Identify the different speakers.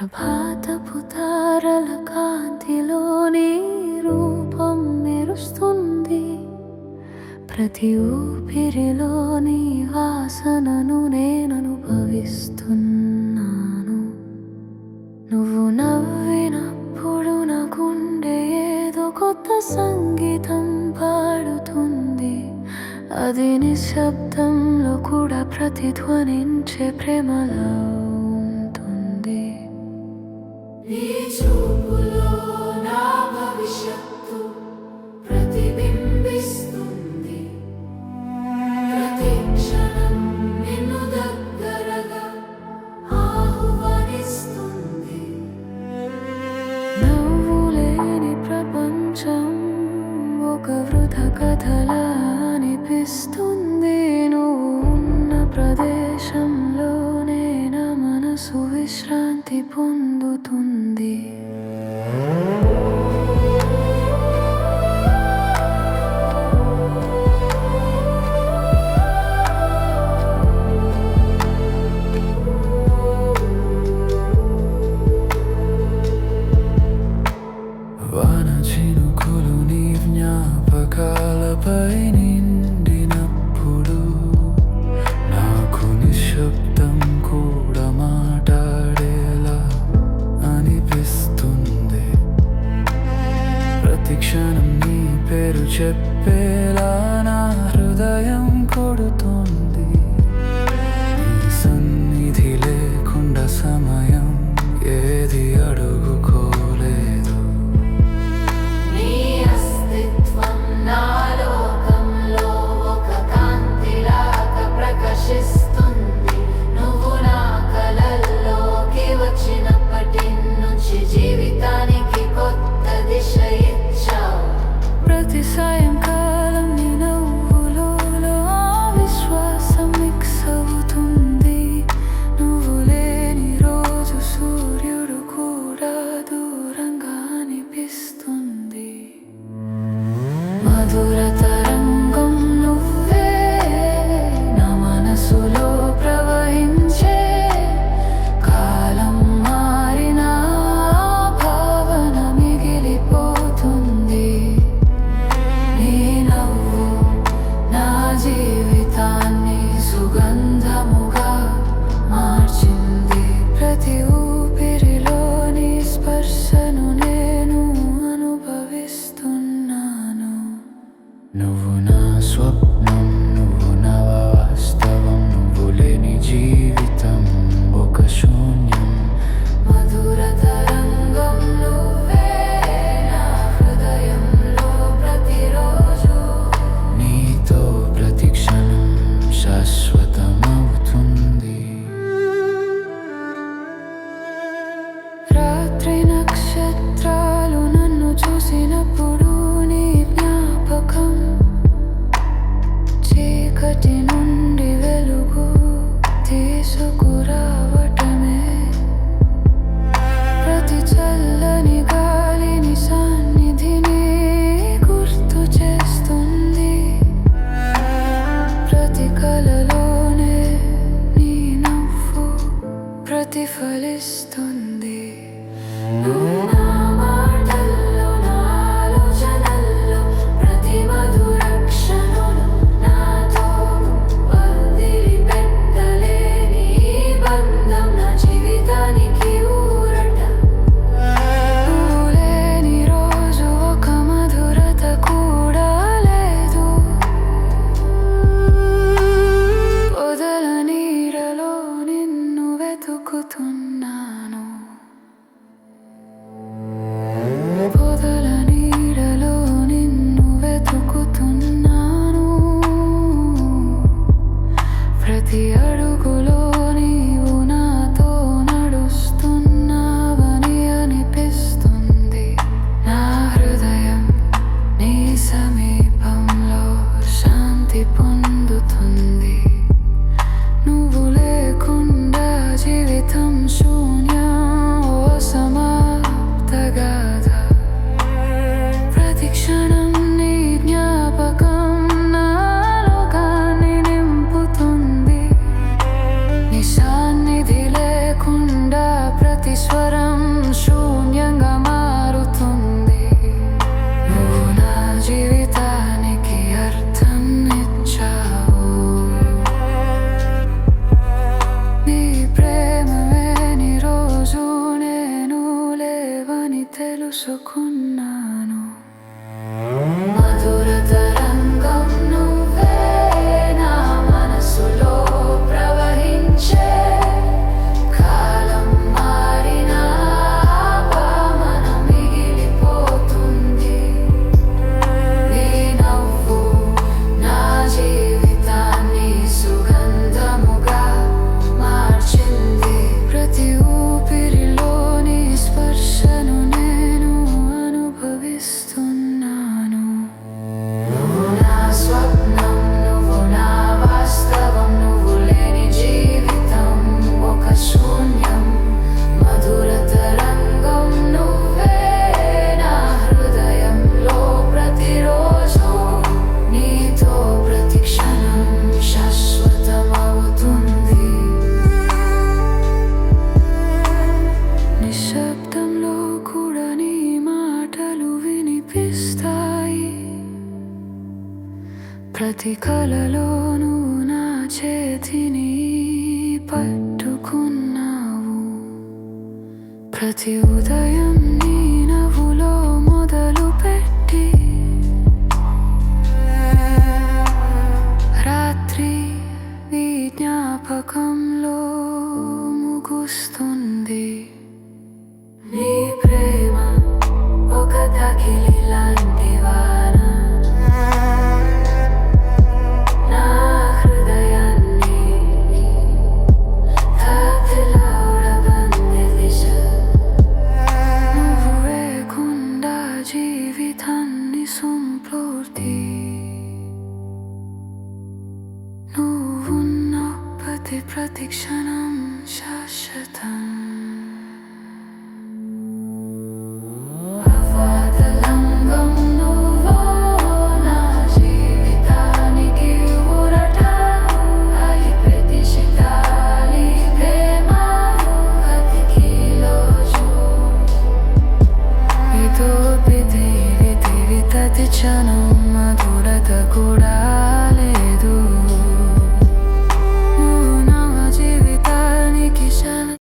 Speaker 1: ప్రభాతపు తారల నీ రూపం మెరుస్తుంది. ప్రతి ఊపిరిలోని వాసనను నేననుభవిస్తున్నాను. నువ్వు నవ్వినప్పుడు నాకుండే ఏదో కొత్త సంగీతం పాడుతుంది. అది నిశ్శబ్దంలో కూడా ప్రతిధ్వనించే ప్రేమలో నీ ప్రపంచం ఒక వృధ కథలా అనిపిస్తుంది. మనసు పొందుతుంది. worship. ప్రతిఫలిస్తుంది బ్రతుకుతున్నాను socorro. ప్రతి నువ్వు నా చేతిని పట్టుకున్నావు. ప్రతి ఉదయం నీ నవ్వులో మొదలు పెట్టి రాత్రి నీ జ్ఞాపకంలో ముగుస్తుంది. 다.